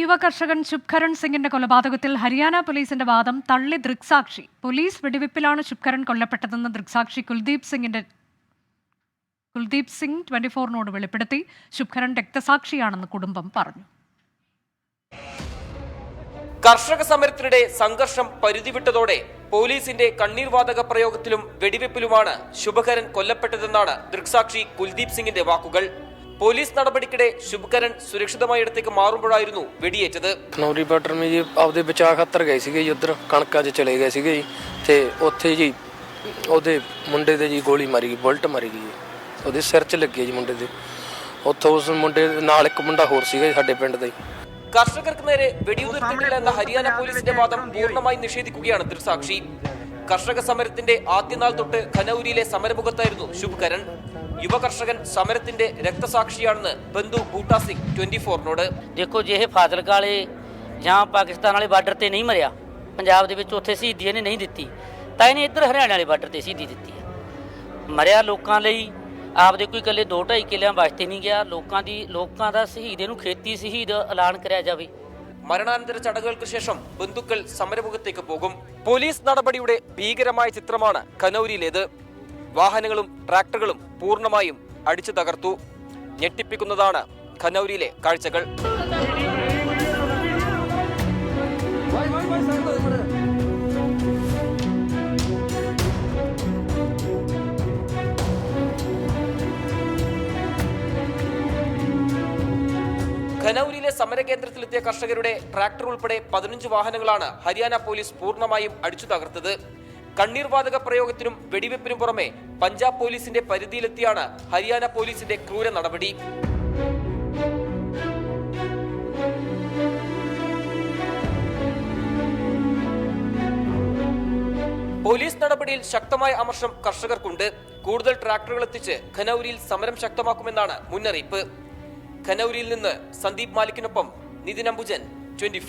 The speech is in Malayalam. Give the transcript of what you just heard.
യുവ കർഷകൻ ശുഭ്കരൺ സിംഗിന്റെ കൊലപാതകത്തിൽ ഹരിയാന പോലീസിന്റെ വാദം തള്ളി ദൃക്സാക്ഷി. പോലീസ് വെടിവെപ്പിലാണ് ശുഭ്കരൺ കൊല്ലപ്പെട്ടതെന്ന് ദൃക്സാക്ഷി കുൽദീപ് സിംഗിന്റെ കുൽദീപ് സിംഗ് ട്വന്റി ഫോറിനോട് വെളിപ്പെടുത്തി. ശുഭ്കരൺ രക്തസാക്ഷിയാണെന്ന് കുടുംബം പറഞ്ഞു. കർഷക സമരത്തിനിടെ സംഘർഷം പരിധിവിട്ടതോടെ പോലീസിന്റെ കണ്ണീർവാതക പ്രയോഗത്തിലും വെടിവെപ്പിലുമാണ് ശുഭകരൻ കൊല്ലപ്പെട്ടതെന്നാണ് ദൃക്സാക്ഷി കുൽദീപ് സിംഗിന്റെ വാക്കുകൾ. പോലീസ് നടപടിക്കിടെ ശുഭ്കരൻ സുരക്ഷിതമായിടത്തേക്ക് മാറുമ്പോഴായിരുന്നു വെടിയേറ്റത്. ਖਨੌਰੀ ਬਾਰਡਰ ਮੇ ਜੀ ਆਪਦੇ ਬਚਾਅ ਖਾਤਰ ਗਏ ਸੀਗੇ ਜੀ ਉਧਰ ਕਣਕਾਂ 'ਚ ਚਲੇ ਗਏ ਸੀਗੇ ਜੀ ਤੇ ਉੱਥੇ ਜੀ ਉਹਦੇ ਮੁੰਡੇ ਦੇ ਜੀ ਗੋਲੀ ਮਾਰੀ ਗਈ ਬੁਲਟ ਮਾਰੀ ਗਈ ਉਹਦੇ ਸਿਰ 'ਚ ਲੱਗੀ ਜੀ ਮੁੰਡੇ ਦੇ ਉੱਥੋਂ ਉਸ ਮੁੰਡੇ ਨਾਲ ਇੱਕ ਮੁੰਡਾ ਹੋਰ ਸੀਗਾ ਸਾਡੇ ਪਿੰਡ ਦਾ ਜੀ കർഷകർക്ക് നേരെ വെടിയുതിർത്തിട്ടില്ല എന്ന ഹരിയാന പോലീസിന്റെ വാദം പൂർണമായി നിഷേധിക്കുകയാണ് ദൃക്സാക്ഷി. കർഷക സമരത്തിന്റെ ആദ്യനാൾ തൊട്ട് ഖനൌരിയിലെ സമരമുഖത്തായിരുന്നു ശുഭകരൻ യുവ കർഷകൻ സമരത്തിന്റെ രക്തസാക്ഷിയാണെന്ന് ബന്ധു ബൂട്ടാ സിംഗ് ട്വന്റി ഫോറിനോട് ਦੇਖੋ ਜੇ ਇਹ ਫਾਜ਼ਿਲਕਾ ਵਾਲੇ ਜਾਂ ਪਾਕਿਸਤਾਨ ਵਾਲੇ ਬਾਰਡਰ ਤੇ ਨਹੀਂ ਮਰਿਆ ਪੰਜਾਬ ਦੇ ਵਿੱਚ ਉੱਥੇ ਸ਼ਹੀਦੀ ਇਹਨੇ ਨਹੀਂ ਦਿੱਤੀ ਤਾਂ ਇਹਨੇ ਇੱਧਰ ਹਰਿਆਣਾ ਵਾਲੇ ਬਾਰਡਰ ਤੇ ਸ਼ਹੀਦੀ ਦਿੱਤੀ ਹੈ ਮਰਿਆ ਲੋਕਾਂ ਲਈ ਆਪਦੇ ਕੋਈ ਇਕੱਲੇ 2.5 ਕਿੱਲਿਆਂ ਵਾਸਤੇ ਨਹੀਂ ਗਿਆ ਲੋਕਾਂ ਦੀ ਲੋਕਾਂ ਦਾ ਸ਼ਹੀਦ ਇਹਨੂੰ ਖੇਤੀ ਸ਼ਹੀਦ ਐਲਾਨ ਕਰਿਆ ਜਾਵੇ മരണാനന്തര ചടങ്ങുകൾക്ക് ശേഷം ബന്ധുക്കൾ സമരമുഖത്തേക്ക് പോകും. പോലീസ് നടപടിയുടെ ഭീകരമായ ചിത്രമാണ് കനൌരിയിലേത്. വാഹനങ്ങളും ട്രാക്ടറുകളും പൂർണമായും അടിച്ചു തകർത്തു. ഞെട്ടിപ്പിക്കുന്നതാണ് ഖനൌരിയിലെ കാഴ്ചകൾ. ഖനൌരിയിലെ സമരകേന്ദ്രത്തിലെത്തിയ കർഷകരുടെ ട്രാക്ടർ ഉൾപ്പെടെ പതിനഞ്ച് വാഹനങ്ങളാണ് ഹരിയാന പോലീസ് പൂർണമായും അടിച്ചു തകർത്തത്. കണ്ണീർവാതക പ്രയോഗത്തിനും വെടിവെപ്പിനും പുറമെ പഞ്ചാബ് പോലീസിന്റെ പരിധിയിലെത്തിയാണ് ഹരിയാന പോലീസിന്റെ ക്രൂര നടപടി. പോലീസ് നടപടിയിൽ ശക്തമായ അമർഷം കർഷകർക്കുണ്ട്. കൂടുതൽ ട്രാക്ടറുകൾ എത്തിച്ച് ഖനൌരിയിൽ സമരം ശക്തമാക്കുമെന്നാണ് മുന്നറിയിപ്പ്. ഖനൌരിയിൽ നിന്ന് സന്ദീപ് മാലിക്കിനൊപ്പം നിതിൻ അംബുജൻ ട്വന്റി